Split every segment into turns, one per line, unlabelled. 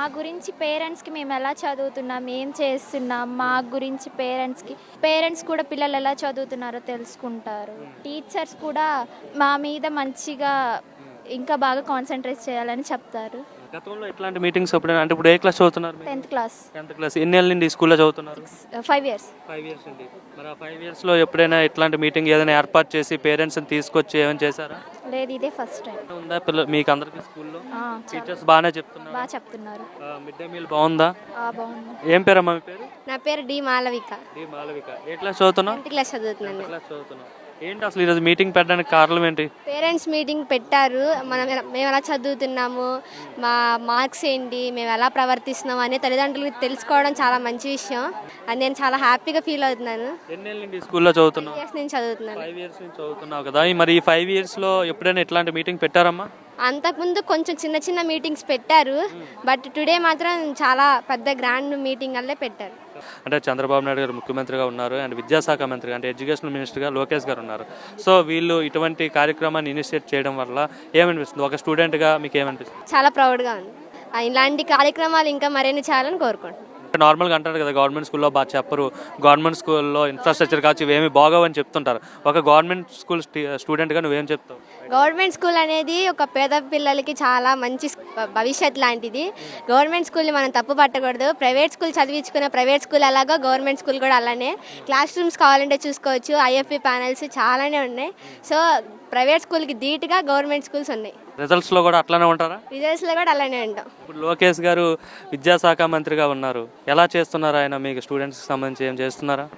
మా గురించి పేరెంట్స్కి మేము ఎలా చదువుతున్నాం ఏం చేస్తున్నాం మా గురించి పేరెంట్స్కి పేరెంట్స్ కూడా పిల్లలు ఎలా చదువుతున్నారో తెలుసుకుంటారు. టీచర్స్ కూడా మా మీద మంచిగా ఇంకా బాగా కాన్సన్ట్రేట్ చేయాలని చెప్తారు.
గతంలో ఇట్లాంటి మీటింగ్స్ ఎప్పుడైనా అంటే ఇప్పుడు ఏ క్లాస్ చదువుతున్నారు?
Tenth class.
Tenth class. ఎన్ని ఏళ్ళ నుండి స్కూల్లో చదువుతున్నారు?
ఫైవ్ ఇయర్స్
ఫైవ్ ఇయర్స్ అండి మరి ఆ ఫైవ్ ఇయర్స్లో ఎప్పుడైనా ఇట్లాంటి మీటింగ్ ఏదైనా ఏర్పాటు చేసి పేరెంట్స్ని తీసుకొచ్చి ఏమైనా చేశారా?
లేదు ఇదే ఫస్ట్ టైం
ఉందా పిల్ల మీకు అందరికీ స్కూల్లో టీచర్స్ బాగానే చెప్తున్నారు.
బాగా చెప్తున్నారు.
మిడ్ డే మీల్ బాగుందా?
ఆ, బాగుంది.
ఏం పేరమ్మా మీ పేరు?
నా పేరు డి మాలవిక.
డి మాలవిక. ఏ క్లాస్ చదువుతున్నావు?
టెన్త్ క్లాస్ చదువుతున్నాను.
క్లాస్ చదువుతున్నావు. ఏంటి అసలు ఈరోజు మీటింగ్ పెట్టడానికి కారణం ఏంటి?
పేరెంట్స్ మీటింగ్ పెట్టారు. మనం ఎలా- మేము ఎలా చదువుతున్నాము? మా మార్క్స్ ఏంటి? మేము ఎలా ప్రవర్తిస్తున్నాము? అనే తల్లిదండ్రులకు తెలుసుకోవడం చాలా మంచి విషయం. అది నేను చాలా హ్యాపీగా ఫీల్ అవుతున్నాను.
ఎన్నేళ్ళ నుండి ఈ స్కూల్లో చదువుతున్నావు?
ఇయర్స్ నేను చదువుతున్నాను.
ఫైవ్ ఇయర్స్ నుంచి చదువుతున్నావు కదా. ఈ మరి ఈ ఫైవ్ ఇయర్స్లో ఎప్పుడైనా ఇట్లాంటి మీటింగ్ పెట్టారమ్మా?
అంతకుముందు కొంచెం చిన్న చిన్న మీటింగ్స్ పెట్టారు. బట్ టుడే మాత్రం చాలా పెద్ద గ్రాండ్ మీటింగ్ అల్లే పెట్టారు.
అంటే చంద్రబాబు నాయుడు గారు ముఖ్యమంత్రిగా ఉన్నారు అండ్ విద్యాశాఖ మంత్రిగా అంటే ఎడ్యుకేషన్ మినిస్టర్గా లోకేష్ గారు ఉన్నారు. సో వీళ్ళు ఇటువంటి కార్యక్రమాన్ని ఇనిషియేట్ చేయడం వల్ల ఏమనిపిస్తుంది? ఒక స్టూడెంట్గా మీకు ఏమనిపిస్తుంది?
చాలా ప్రౌడ్గా ఉంది. ఇలాంటి కార్యక్రమాలు ఇంకా మరిన్ని చేయాలని కోరుకుంటున్నాను.
నార్మల్గా అంటారు కదా గవర్నమెంట్ స్కూల్లో బాగా చెప్పరు గవర్నమెంట్ స్కూల్లో ఇన్ఫ్రాస్ట్రక్చర్ కావచ్చు ఇవేమి బాగోవని చెప్తుంటారు. ఒక గవర్నమెంట్ స్కూల్ స్టూడెంట్గా నువ్వేం చెప్తావు?
గవర్నమెంట్ స్కూల్ అనేది ఒక పేద పిల్లలకి చాలా మంచి భవిష్యత్ లాంటిది. గవర్నమెంట్ స్కూల్ని మనం తప్పు పట్టకూడదు. ప్రైవేట్ స్కూల్ చదివించుకునే ప్రైవేట్ స్కూల్ అలాగా గవర్నమెంట్ స్కూల్ కూడా అలానే. క్లాస్ రూమ్స్ కావాలంటే చూసుకోవచ్చు. ఐఎఫ్పి ప్యానల్స్ చాలానే ఉన్నాయి. సో ప్రైవేట్ స్కూల్కి ధీటుగా గవర్నమెంట్ స్కూల్స్ ఉన్నాయి.
రిజల్ట్స్లో కూడా అట్లానే ఉంటారా?
రిజల్ట్స్లో కూడా అలానే ఉంటాం.
ఇప్పుడు లోకేష్ గారు విద్యాశాఖ మంత్రిగా ఉన్నారు. ఎలా చేస్తున్నారు ఆయన? మీకు స్టూడెంట్స్కి సంబంధించి ఏం చేస్తున్నారా?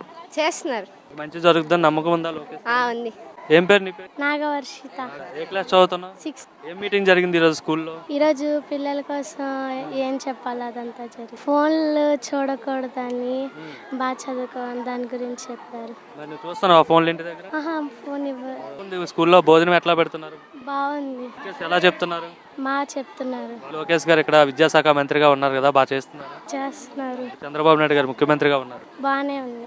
చేస్తున్నారు.
మంచి జరుగుతుందని నమ్మకం ఉందా లోకేష్?
ఆ, ఉంది.
ఏం పేరు నీ పేరు?
నాగవర్షిత.
ఏ క్లాస్ చదువుతున్నావు?
సిక్స్త్.
ఏం మీటింగ్ జరిగింది ఈరోజు స్కూల్లో?
ఈరోజు పిల్లల కోసం ఏం చెప్పాలి అదంతా జరిగి ఫోన్లు చూడకూడదని బాగా చదువుకోవాలి దాని గురించి చెప్పారు.
మరి నువ్వు చూస్తున్నావా ఫోన్లు ఇంటి దగ్గర?
ఆహా ఫోన్ ఇవ్వ.
ఉంది, స్కూల్లో భోజనం ఎట్లా పెడుతున్నారు?
బాగుంది.
ఎలా చెప్తున్నారు?
మా చెప్తున్నారు.
లోకేష్ గారు ఇక్కడ విద్యాశాఖ మంత్రిగా ఉన్నారు కదా బాగా చేస్తున్నారు.
చేస్తున్నారు.
చంద్రబాబు నాయుడు గారు ముఖ్యమంత్రిగా ఉన్నారు.
బాగానే ఉంది.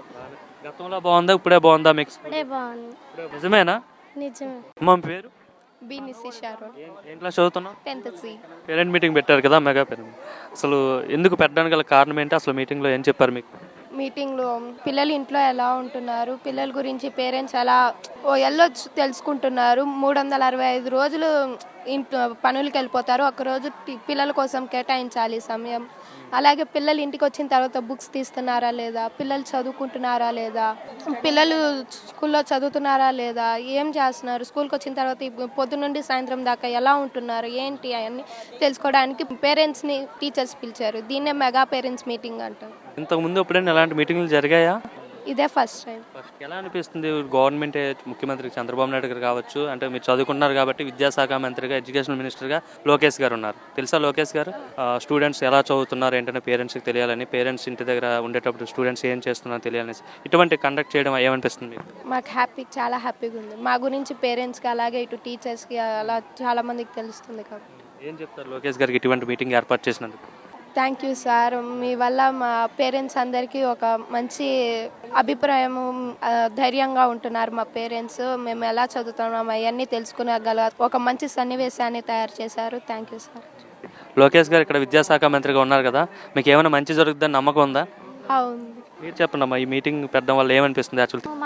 గతంలో బాగుందా ఇప్పుడే బాగుందా మీకు
ఇప్పుడే బాగుంది.
నిజమేనా?
నిజమే.
అమ్మ మీ పేరు?
బి నిశిషారు
ఏం- క్లాస్ చదువుతున్నావు?
Tenth C.
పేరెంట్ మీటింగ్ పెట్టారు కదా మెగా పేరెంట్. అసలు ఎందుకు పెట్టడానికి గల కారణం ఏంటి? అసలు మీటింగ్లో ఏం చెప్పారు మీకు?
మీటింగ్లో పిల్లలు ఇంట్లో ఎలా ఉంటున్నారు? పిల్లల గురించి పేరెంట్స్ ఎలా ఓ వెళ్ళొచ్చు తెలుసుకుంటున్నారు. మూడు వందల అరవై ఐదు రోజులు ఇంట్లో పనులకు వెళ్ళిపోతారు. ఒకరోజు పిల్లల కోసం కేటాయించాలి సమయం. అలాగే పిల్లలు ఇంటికి వచ్చిన తర్వాత బుక్స్ తీస్తున్నారా లేదా? పిల్లలు చదువుకుంటున్నారా లేదా? పిల్లలు స్కూల్లో చదువుతున్నారా లేదా? ఏం చేస్తున్నారు? స్కూల్కి వచ్చిన తర్వాత పొద్దు నుండి సాయంత్రం దాకా ఎలా ఉంటున్నారు? ఏంటి అవన్నీ తెలుసుకోవడానికి పేరెంట్స్ని టీచర్స్ పిలిచారు. దీన్నే మెగా పేరెంట్స్ మీటింగ్ అంటారు.
ఇంతకు ముందు ఎప్పుడైనా ఎలాంటి మీటింగ్లు జరిగాయా?
ఇదే ఫస్ట్ టైం.
ఎలా అనిపిస్తుంది? గవర్నమెంట్ ముఖ్యమంత్రి చంద్రబాబు నాయుడు గారు కావచ్చు అంటే మీరు చదువుకున్నారు కాబట్టి విద్యాశాఖ మంత్రిగా ఎడ్యుకేషన్ మినిస్టర్గా లోకేష్ గారు ఉన్నారు. తెలుసా లోకేష్ గారు? స్టూడెంట్స్ ఎలా చదువుతున్నారు ఏంటంటే పేరెంట్స్కి తెలియాలని పేరెంట్స్ ఇంటి దగ్గర ఉండేటప్పుడు స్టూడెంట్స్ ఏం చేస్తున్నారో తెలియాలని ఇటువంటి కండక్ట్ చేయడం ఏమనిపిస్తుంది మీకు?
మాకు హ్యాపీ చాలా హ్యాపీగా ఉంది. మా గురించి పేరెంట్స్కి అలాగే ఇటు టీచర్స్కి అలా చాలా మందికి తెలుస్తుంది కాబట్టి.
ఏం చెప్తారు లోకేష్ గారికి ఇటువంటి మీటింగ్ ఏర్పాటు చేసినందుకు?
థ్యాంక్ యూ సార్ మీ వల్ల మా పేరెంట్స్ అందరికీ ఒక మంచి అభిప్రాయము ఆ, ధైర్యంగా ఉంటున్నారు మా పేరెంట్స్ మేము ఎలా చదువుతున్నాం అవన్నీ తెలుసుకునేగల ఒక మంచి సన్నివేశాన్ని తయారు చేశారు. థ్యాంక్ యూ సార్
లోకేష్ గారు ఇక్కడ విద్యాశాఖ మంత్రిగా ఉన్నారు కదా మీకు ఏమైనా మంచి జరుగుతుందని నమ్మకం ఉందా?
అవును.
మీరు చెప్పండి అమ్మా ఈ మీటింగ్ పెట్టడం వల్ల ఏమనిపిస్తుంది యాక్చువల్